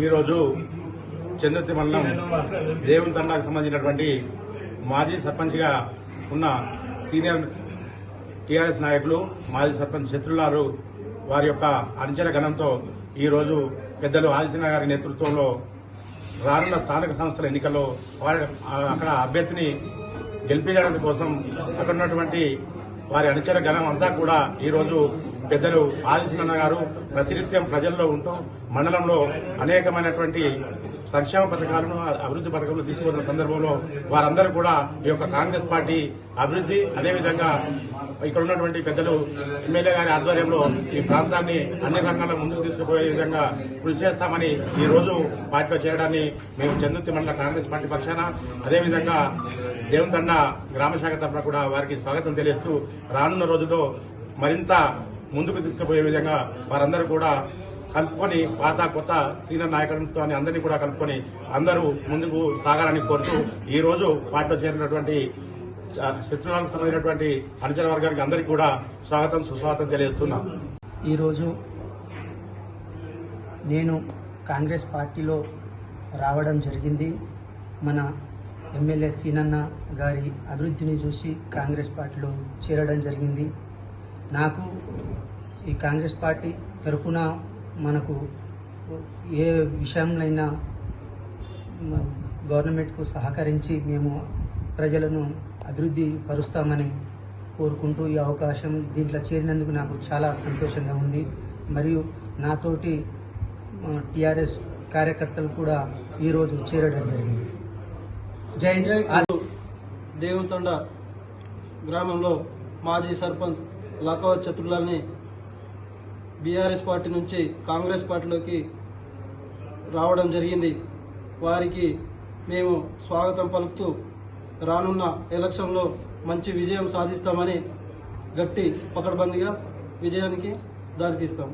ఈరోజు చంద్రతి మండలం దేవుని తండాకు సంబంధించినటువంటి మాజీ సర్పంచ్గా ఉన్న సీనియర్ టీఆర్ఎస్ నాయకులు మాజీ సర్పంచ్ శత్రులారు వారి యొక్క అంచన గణంతో ఈరోజు పెద్దలు ఆదిత్యన గారి నేతృత్వంలో రానున్న స్థానిక సంస్థల ఎన్నికల్లో వారి అక్కడ అభ్యర్థిని గెలిపించడం కోసం అక్కడ ఉన్నటువంటి వారి అనుచర గణం అంతా కూడా ఈరోజు పెద్దలు ఆదిత్యనారాయణ గారు ప్రతినిత్యం ప్రజల్లో ఉంటూ మండలంలో అనేకమైనటువంటి సంక్షేమ పథకాలను అభివృద్ధి పథకంలో తీసుకున్న సందర్భంలో వారందరూ కూడా ఈ యొక్క కాంగ్రెస్ పార్టీ అభివృద్ధి అదేవిధంగా ఇక్కడ ఉన్నటువంటి పెద్దలు ఎమ్మెల్యే గారి ఆధ్వర్యంలో ఈ ప్రాంతాన్ని అన్ని రంగాల్లో ముందుకు తీసుకుపోయే విధంగా కృషి చేస్తామని ఈ రోజు పార్టీలో చేరడాన్ని మేము చందుర్తి మండల కాంగ్రెస్ పార్టీ పక్షాన అదేవిధంగా దేవుతండ గ్రామశాఖ తరఫున కూడా వారికి స్వాగతం తెలియజేస్తూ రానున్న రోజుల్లో మరింత ముందుకు తీసుకుపోయే విధంగా వారందరూ కూడా కలుపుకొని పాత కొత్త సీనియర్ నాయకులతో అందరినీ కూడా కలుపుకొని అందరూ ముందుకు సాగాలని కోరుతూ ఈ రోజు పార్టీలో చేరినటువంటి శత్రువులకు సంబంధించినటువంటి అనుచర వర్గానికి అందరికీ కూడా స్వాగతం సుస్వాగతం తెలియజేస్తున్నాం. ఈరోజు నేను కాంగ్రెస్ పార్టీలో రావడం జరిగింది. మన ఎమ్మెల్యే సీనన్న గారి అభివృద్ధిని చూసి కాంగ్రెస్ పార్టీలో చేరడం జరిగింది. నాకు ఈ కాంగ్రెస్ పార్టీ తరఫున మనకు ఏ విషయంలో గవర్నమెంట్కు సహకరించి మేము ప్రజలను అభివృద్ధి పరుస్తామని కోరుకుంటూ ఈ అవకాశం దీంట్లో చేరినందుకు నాకు చాలా సంతోషంగా ఉంది. మరియు నాతోటి టిఆర్ఎస్ కార్యకర్తలు కూడా ఈరోజు చేరడం జరిగింది. జై జై దేవుతొండ గ్రామంలో మాజీ సర్పంచ్ లకవ చతుర్లాని బీఆర్ఎస్ పార్టీ నుంచి కాంగ్రెస్ పార్టీలోకి రావడం జరిగింది. వారికి మేము స్వాగతం పలుకుతూ రానున్న ఎలక్షన్లో మంచి విజయం సాధిస్తామని గట్టి పకడ్బందీగా విజయానికి దారితీస్తాం.